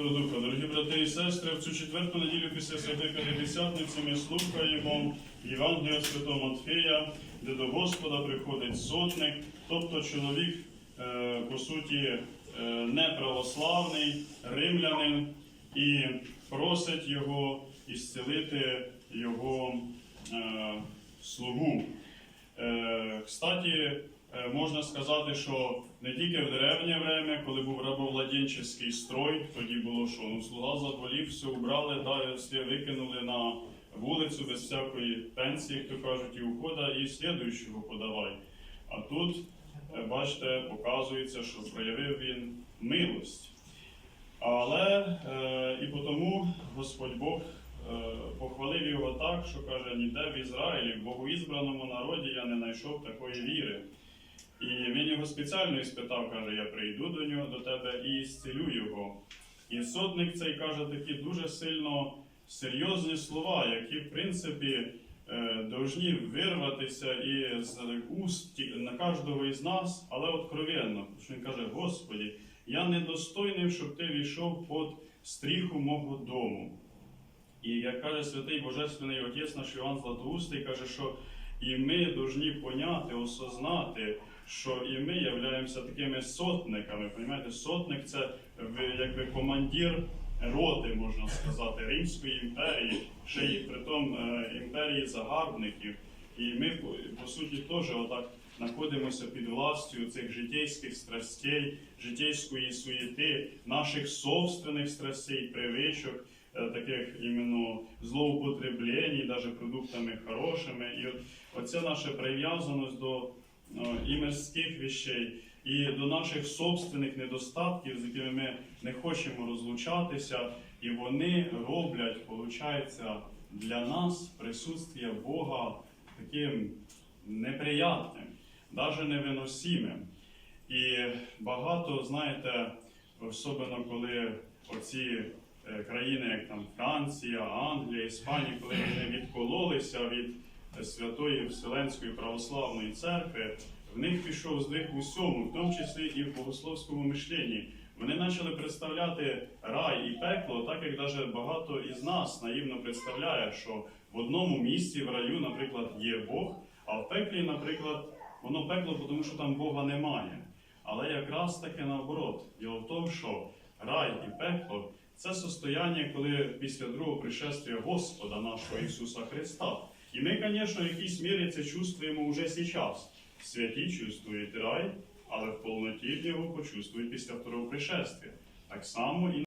Святого Духа. Дорогі брати і сестри, в цю четверту неділю після Святої П'ятидесятниці ми слухаємо Євангелія Святого Матфея, де до Господа приходить сотник, тобто чоловік, е, по суті, е, неправославний, римлянин, і просить його ісцілити його е, слугу. Кстати, можна сказати, що не тільки в древнє время, коли був рабовладенческий строй, тоді було що ну, слуга задволів, все убрали, да, все викинули на вулицю без всякої пенсії, як то кажуть, і ухода, і слідуючого подавай. А тут, е, бачите, показується, що проявив він милость. Але е, і тому Господь Бог е, похвалив його так, що каже, ніде в Ізраїлі, в богоізбраному народі я не знайшов такої віри. І він його спеціально іспитав, каже, я прийду до нього до тебе і зцілю його. І сотник цей каже такі дуже сильно серйозні слова, які, в принципі, е, должні вирватися із уст на кожного із нас, але откровенно. Що він каже: Господі, я недостойний, щоб ти війшов під стріху мого дому. І як каже святий Божественний Отець наш Іван Златоустий, каже, що і ми повинні поняти, осознати, що і ми являємося такими сотниками. Понімаєте, сотник це якби командир роти, можна сказати, Римської імперії, ще й притом е, імперії загарбників. І ми, по, суті, теж отак знаходимося під властю цих житейських страстей, житейської суєти, наших собственних страстей, привичок, таких іменно злоупотреблень, навіть продуктами хорошими. І от оця наша прив'язаність до е, і мирських вещей, і до наших собственних недостатків, з якими ми не хочемо розлучатися, і вони роблять, виходить, для нас присутствие Бога таким неприятним, навіть невиносимим. І багато, знаєте, особливо коли оці е, країни, як там Франція, Англія, Іспанія, коли вони відкололися від е, Святої Вселенської православної церкви, в них пішов здвиг в усьому, в тому числі і в богословському мишленні. Вони почали представляти рай і пекло, так як навіть багато із нас наївно представляє, що в одному місці в раю, наприклад, є Бог, а в пеклі, наприклад, воно пекло, тому що там Бога немає. Але якраз таки наоборот, діло в тому, що рай і пекло це состояння, коли після другого пришествия Господа нашого Ісуса Христа. І ми, звісно, в якійсь мірі це чувствуємо вже зараз. Святі чувствують рай, але в повноті його почувствують після второго пришествия. Так само і